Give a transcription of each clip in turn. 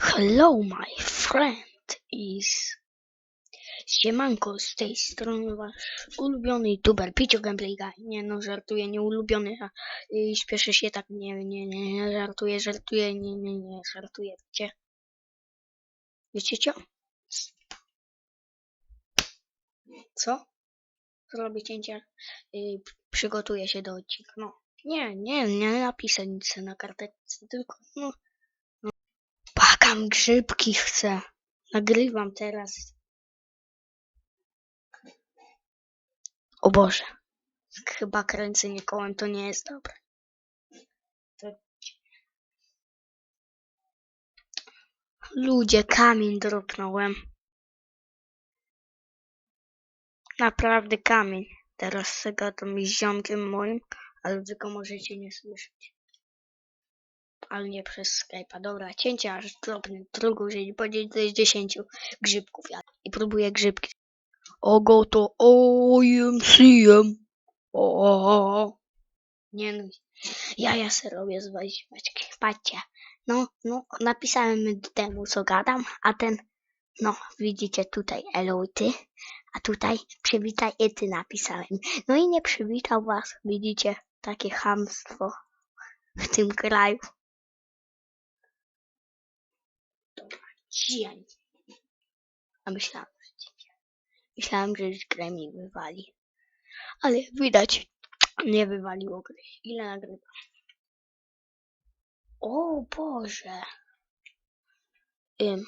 Hello my friend is... Siemanko, z tej strony wasz ulubiony youtuber Picio Gameplay Guy. Nie no, żartuję, nie ulubiony, a y, śpieszę się tak, nie, nie, nie, żartuję, żartuję, nie, nie, nie, żartuję, wiecie? Wiecie co? Co? Zrobię cięcie, y, przygotuję się do odcinka, no. Nie, nie, nie napiszę nic na karteczce, tylko, no. Pakam grzybki chcę. Nagrywam teraz. O Boże. Chyba kręcenie kołem to nie jest dobre. Ludzie, kamień dropnąłem. Naprawdę kamień. Teraz se gadam z ziomkiem moim, ale go możecie nie słyszeć. Ale nie przez Skype'a. Dobra, cięcia aż dropnę drugą dzień, jest 10 grzybków. Ja i próbuję grzybki. Ogo to OMCM. O, nie no. Ja ja se robię z waćki. Patrzcie. No, no, napisałem temu, co gadam, a ten, no, widzicie tutaj hello ty, a tutaj przywitaj i ty napisałem. No i nie przywitał was, widzicie, takie chamstwo w tym kraju. Dzień. A myślałem, że dzisiaj. Myślałem, że już grę mi wywali. Ale widać, nie wywaliło gry. Ile nagrywa? O Boże. Ym.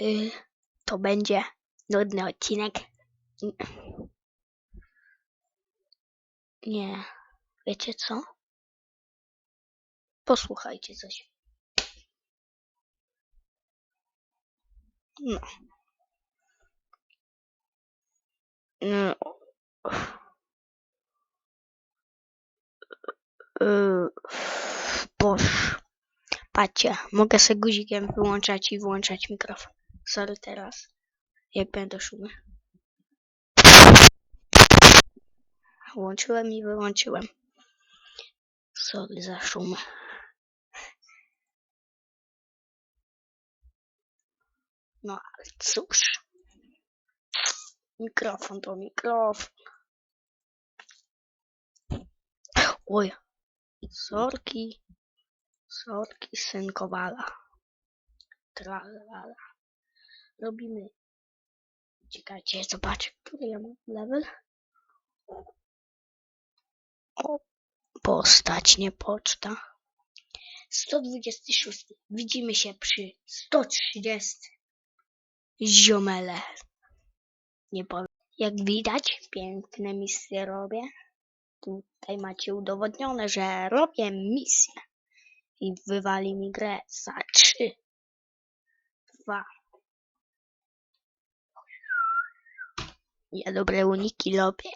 Y, to będzie nudny odcinek. Nie. Wiecie co? Posłuchajcie coś. No. No. Yy, Boż. Patrzcie, mogę sobie guzikiem wyłączać i włączać mikrofon. Sorry teraz, jak będą szumy. Włączyłem i wyłączyłem. Sorry za szum. No ale cóż. Mikrofon to mikrofon. Oj. Sorki. Sorki synkowala. Tralala. Robimy. Czekajcie, zobaczę, który ja mam level. O, postać, nie poczta. 126. Widzimy się przy 130. Ziomele. Nie powiem. Jak widać, piękne misje robię. Tutaj macie udowodnione, że robię misję. I wywali mi grę za 3, 2. Ja dobre uniki robię.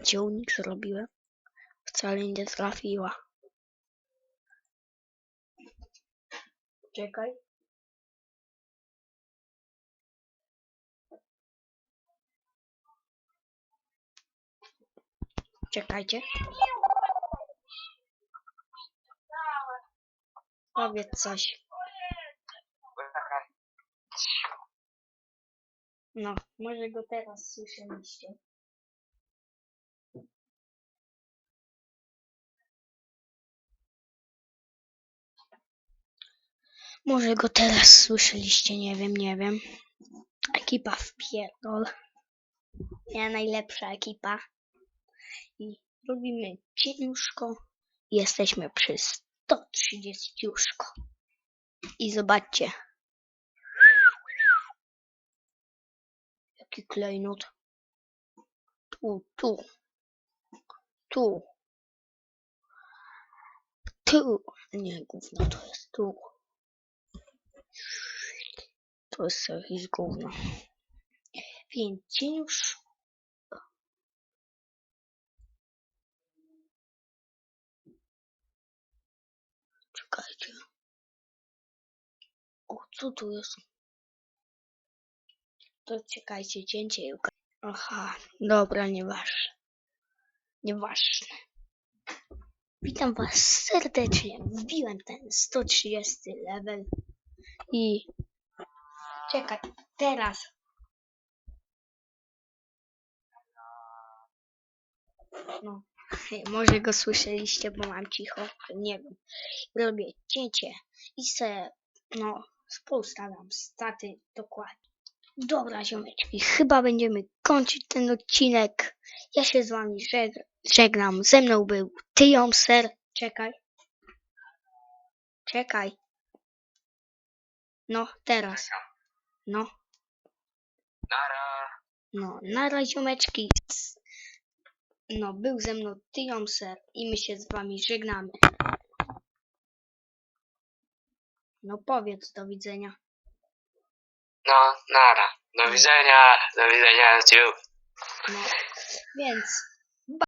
Gdzie unik zrobiłem? Wcale nie trafiła. Czekaj. Czekajcie. Powiedz coś. No, może go teraz słyszeliście. Może go teraz słyszeliście, nie wiem, nie wiem. Ekipa w pierdol. Ja najlepsza ekipa. I robimy cieniuszko. Jesteśmy przy 130 juszko. I zobaczcie. Jaki klejnot. Tu, tu. Tu. Tu. Nie, gówno to jest tu. To jest jakieś gówno. Więc już. Czekajcie. O, co tu jest? To czekajcie, cięcie i Aha, dobra, nieważne. Nieważne. Witam was serdecznie. Wbiłem ten 130 level i czekaj, teraz. No, może go słyszeliście, bo mam cicho, nie wiem. Robię cięcie i se, no, poustawiam staty dokładnie. Dobra, ziomeczki, chyba będziemy kończyć ten odcinek. Ja się z wami żeg- żegnam. Ze mną był Tyjom Ser. Czekaj. Czekaj. No, teraz. No, Nara. no, nara ziomeczki. No, był ze mną Tyjom Ser i my się z wami żegnamy. No powiedz do widzenia. No, nara. Do widzenia. Do widzenia. Ciu. No, więc